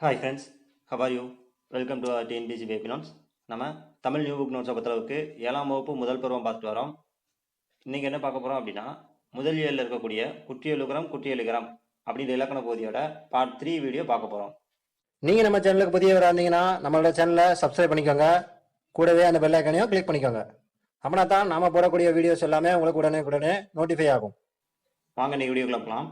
Hi friends how are you welcome to TNPSC வேபினான்ஸ் நம்ம Tamil new book நோட்ஸை பொறுத்தளவுக்கு ஏழாம் வகுப்பு முதல் பருவம் பார்த்துட்டு வரோம். இன்றைக்கி என்ன பார்க்க போகிறோம் அப்படின்னா முதல் இயலில் இருக்கக்கூடிய குற்றியலுகரம் குற்றியலுகரம் அப்படின்ற இலக்கண பகுதியோட பார்ட் த்ரீ வீடியோ பார்க்க போகிறோம் நீங்கள் நம்ம சேனலுக்கு புதியவராக இருந்தீங்கன்னா நம்மளோட சேனலை சப்ஸ்கிரைப் பண்ணிக்கோங்க. கூடவே அந்த பெல் ஐக்கனையும் கிளிக் பண்ணிக்கோங்க. அப்படின்னா தான் நம்ம போடக்கூடிய வீடியோஸ் எல்லாமே உங்களுக்கு உடனே உடனே நோட்டிஃபை ஆகும். வாங்க இன்னைக்கு வீடியோக்குள்ள போகலாம்.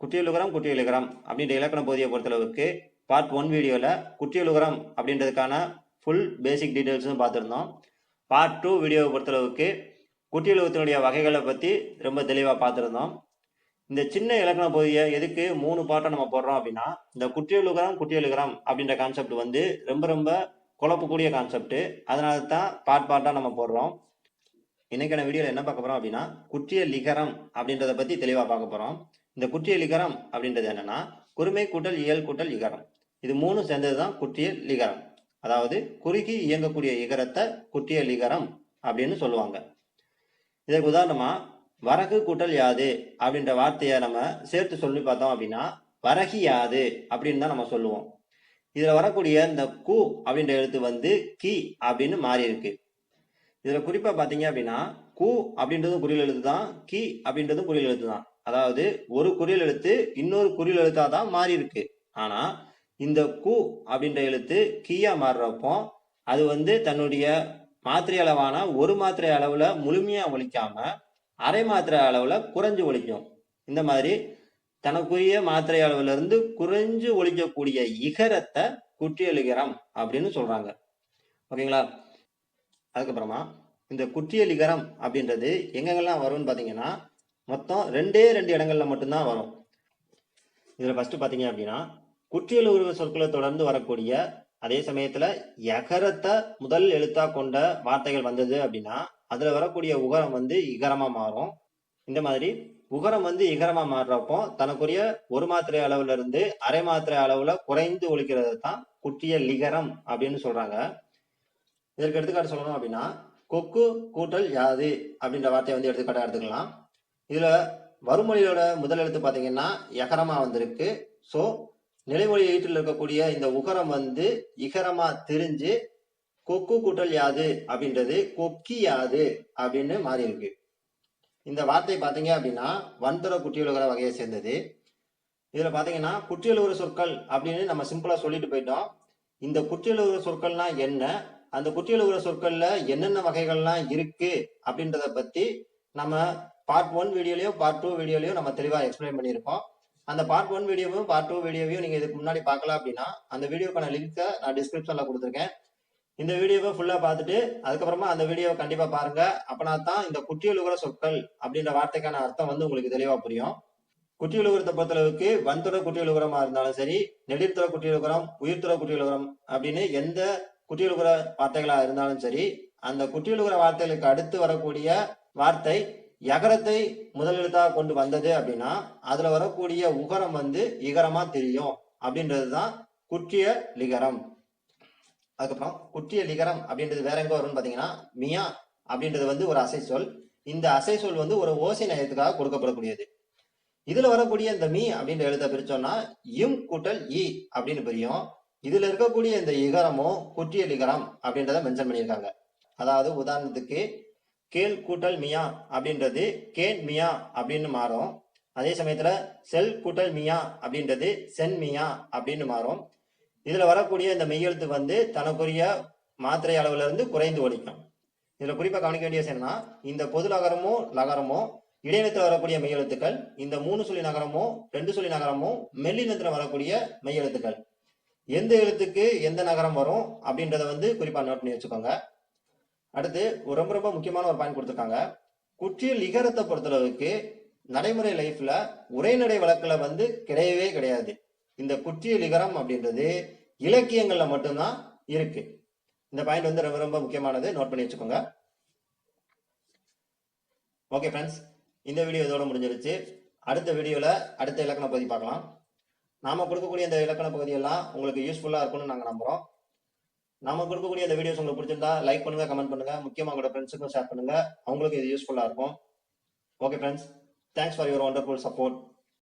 குற்றியலுகரம் குற்றியலுகரம் அப்படின்ற இலக்கண பகுதியை பொறுத்தளவுக்கு பார்ட் ஒன் வீடியோவில் குற்றியலுகரம் அப்படின்றதுக்கான ஃபுல் பேசிக் டீட்டெயில்ஸும் பார்த்துருந்தோம். பார்ட் டூ வீடியோவை பொறுத்தளவுக்கு குற்றியலுகத்தினுடைய வகைகளை பற்றி ரொம்ப தெளிவாக பார்த்துருந்தோம். இந்த சின்ன இலக்கண பகுதியை எதுக்கு மூணு பாட்டை நம்ம போடுறோம் அப்படின்னா இந்த குற்றியலுகரம் குற்றியலுகரம் அப்படின்ற கான்செப்ட் வந்து ரொம்ப ரொம்ப குழப்பக்கூடிய கான்செப்ட் அதனால தான் பார்ட் பார்ட்டாக நம்ம போடுறோம். இன்னைக்கான வீடியோவில் என்ன பார்க்க போகிறோம் அப்படின்னா குற்றிய லிகரம் அப்படின்றத பற்றி தெளிவாக பார்க்க போகிறோம் இந்த குற்றிய லிகரம் அப்படின்றது என்னன்னா குறுமை கூட்டல் இயல் கூட்டல் இகரம். இது மூணும் சேர்ந்தது தான் குற்றிய லிகரம். அதாவது குறுகி இயங்கக்கூடிய இகரத்தை குற்றிய லிகரம் அப்படின்னு சொல்லுவாங்க. இதற்கு உதாரணமா வரகு கூட்டல் யாது அப்படின்ற வார்த்தையை நம்ம சேர்த்து சொல்லி பார்த்தோம் அப்படின்னா வரகி யாது அப்படின்னு தான் நம்ம சொல்லுவோம். இதுல வரக்கூடிய இந்த கு அப்படின்ற எழுத்து வந்து கி அப்படின்னு மாறி இருக்கு இதுல குறிப்பா பாத்தீங்க அப்படின்னா கு அப்படின்றதும் குறியல் எழுத்து தான் கி அப்படின்றதும் குறியல் எழுத்து தான். அதாவது ஒரு குறியல் எழுத்து இன்னொரு குறியல் எழுத்தா தான் மாறி இருக்கு ஆனா இந்த கு அப்படின்ற எழுத்து கீயா மாறுறப்போ அது வந்து தன்னுடைய மாத்திரை அளவான ஒரு மாத்திரை அளவுல முழுமையா ஒழிக்காம அரை மாத்திரை அளவுல குறைஞ்சு ஒழிக்கும். இந்த மாதிரி தனக்குரிய மாத்திரை அளவுல இருந்து குறைஞ்சு ஒழிக்கக்கூடிய இகரத்தை குற்றியலிகரம் அப்படின்னு சொல்றாங்க. ஓகேங்களா? அதுக்கப்புறமா இந்த குற்றியலிகரம் அப்படின்றது எங்கெங்கெல்லாம் வரும்னு பார்த்தீங்கன்னா மொத்தம் ரெண்டே ரெண்டு இடங்கள்ல மட்டும்தான் வரும். இதில் ஃபர்ஸ்ட் பார்த்தீங்க அப்படின்னா குற்றியல் உருவ சொற்களை தொடர்ந்து வரக்கூடிய அதே சமயத்துல எகரத்தை முதல் எழுத்தா கொண்ட வார்த்தைகள் வந்தது அப்படின்னா அதுல வரக்கூடிய உகரம் வந்து இகரமா மாறும். இந்த மாதிரி உகரம் வந்து இகரமா மாறுறப்போ தனக்குரிய ஒரு மாத்திரை அளவுல இருந்து அரை மாத்திரை அளவுல குறைந்து ஒழிக்கிறது தான் குற்றிய லிகரம் அப்படின்னு சொல்றாங்க. இதற்கு எடுத்துக்காட்டு சொல்லணும் அப்படின்னா கொக்கு கூட்டல் யாது அப்படின்ற வார்த்தையை வந்து எடுத்துக்காட்டா எடுத்துக்கலாம். இதுல வறுமொழியோட முதல் எழுத்து பாத்தீங்கன்னா எகரமா வந்திருக்கு. ஸோ நிலைமொழி எழுத்தில் இருக்கக்கூடிய இந்த உகரம் வந்து இகரமா தெரிஞ்சு கொக்கு கூட்டல் யாது அப்படின்றது கொக்கி யாது அப்படின்னு மாறி இருக்கு. இந்த வார்த்தை பார்த்தீங்க அப்படின்னா வன்தர குற்றியலுகிற வகையை சேர்ந்தது. இதுல பாத்தீங்கன்னா குற்றியலுகிற சொற்கள் அப்படின்னு நம்ம சிம்பிளா சொல்லிட்டு போயிட்டோம். இந்த குற்றியலுகிற சொற்கள்னா என்ன? அந்த குற்றியலுகிற சொற்கள்ல என்னென்ன வகைகள்லாம் இருக்கு அப்படின்றத பத்தி நம்ம பார்ட் ஒன் வீடியோலயும் பார்ட் டூ வீடியோலயும் நம்ம தெளிவா எக்ஸ்பிளைன் பண்ணியிருக்கோம். அந்த பார்ட் ஒன் வீடியோவும் பார்ட் டூ வீடியோவையும் நீங்கள் இதுக்கு முன்னாடி பார்க்கலாம் அப்படின்னா அந்த வீடியோக்கான லிங்க்கை நான் டிஸ்கிரிப்ஷனில் கொடுத்துருக்கேன். இந்த வீடியோவை ஃபுல்லாக பார்த்துட்டு அதுக்கப்புறமா அந்த வீடியோவை கண்டிப்பாக பாருங்கள் அப்போனா தான் இந்த குற்றியலுகிற சொற்கள் அப்படின்ற வார்த்தைக்கான அர்த்தம் வந்து உங்களுக்கு தெளிவாக புரியும். குற்றியலுகரத்தை பொறுத்தளவுக்கு வன்துற குற்றியலுகரமா இருந்தாலும் சரி நெடிர்த்துற குற்றியலுகரம் உயிர்த்துற குற்றியலுகரம் அப்படின்னு எந்த குற்றியலுகர வார்த்தைகளாக இருந்தாலும் சரி அந்த குற்றியலுகர வார்த்தைகளுக்கு அடுத்து வரக்கூடிய வார்த்தை எகரத்தை முதலெழுத்தாக கொண்டு வந்தது அப்படின்னா அதுல வரக்கூடிய உகரம் வந்து இகரமா தெரியும். அப்படின்றது தான் குற்றிய லிகரம். அதுக்கப்புறம் குற்றிய லிகரம் அப்படின்றது வேற எங்க வரும்னு பாத்தீங்கன்னா மியா அப்படின்றது வந்து ஒரு அசை சொல். இந்த அசை சொல் வந்து ஒரு ஓசை நயத்துக்காக கொடுக்கப்படக்கூடியது. இதுல வரக்கூடிய இந்த மீ அப்படின்ற எழுத பிரிச்சோம்னா இம் கூட்டல் இ அப்படின்னு பிரியும். இதுல இருக்கக்கூடிய இந்த இகரமும் குற்றிய லிகரம் அப்படின்றத மென்ஷன் பண்ணியிருக்காங்க. அதாவது உதாரணத்துக்கு கேல் கூட்டல் மியா அப்படின்றது கேன் மியா அப்படின்னு மாறும். அதே சமயத்துல செல் கூட்டல் மியா அப்படின்றது சென் மியா அப்படின்னு மாறும். இதுல வரக்கூடிய இந்த மெய்யெழுத்து வந்து தனக்குரிய மாத்திரை அளவுல இருந்து குறைந்து ஒழிக்கும். இதுல குறிப்பா கவனிக்க வேண்டிய என்னன்னா இந்த பொது நகரமோ நகரமோ இடைநிலத்தில் வரக்கூடிய மெய்யெழுத்துக்கள் இந்த மூணு சொல்லி நகரமோ ரெண்டு சொல்லி நகரமோ மெல்லினத்துல வரக்கூடிய மெய்யெழுத்துக்கள் எந்த எழுத்துக்கு எந்த நகரம் வரும் அப்படின்றத வந்து குறிப்பா நோட் பண்ணி வச்சுக்கோங்க. அடுத்து ரொம்ப ரொம்ப முக்கியமான ஒரு பாயிண்ட் கொடுத்துருக்காங்க. குற்றிய லிகரத்தை பொறுத்தளவுக்கு நடைமுறை லைஃப்ல உரைநடை வழக்குல வந்து கிடையவே கிடையாது. இந்த குற்றிய லிகரம் அப்படின்றது இலக்கியங்கள்ல மட்டும்தான் இருக்கு. இந்த பாயிண்ட் வந்து ரொம்ப ரொம்ப முக்கியமானது. நோட் பண்ணி வச்சுக்கோங்க. ஓகே ஃப்ரெண்ட்ஸ் இந்த வீடியோ இதோட முடிஞ்சிருச்சு. அடுத்த வீடியோவில் அடுத்த இலக்கண பகுதி பார்க்கலாம். நாம கொடுக்கக்கூடிய இந்த இலக்கண பகுதியெல்லாம் உங்களுக்கு யூஸ்ஃபுல்லாக இருக்கும்னு நாங்கள் நம்புகிறோம் நம்ம கொடுக்கக்கூடிய இந்த வீடியோஸ் உங்களுக்கு பிடிச்சிருந்தா லைக் பண்ணுங்க கமெண்ட் பண்ணுங்க. முக்கியமாக உங்களோட ஃப்ரெண்ட்ஸுக்கும் ஷேர் பண்ணுங்க. அவங்களுக்கு இது யூஸ்ஃபுல்லாக இருக்கும். Okay friends thanks for your wonderful support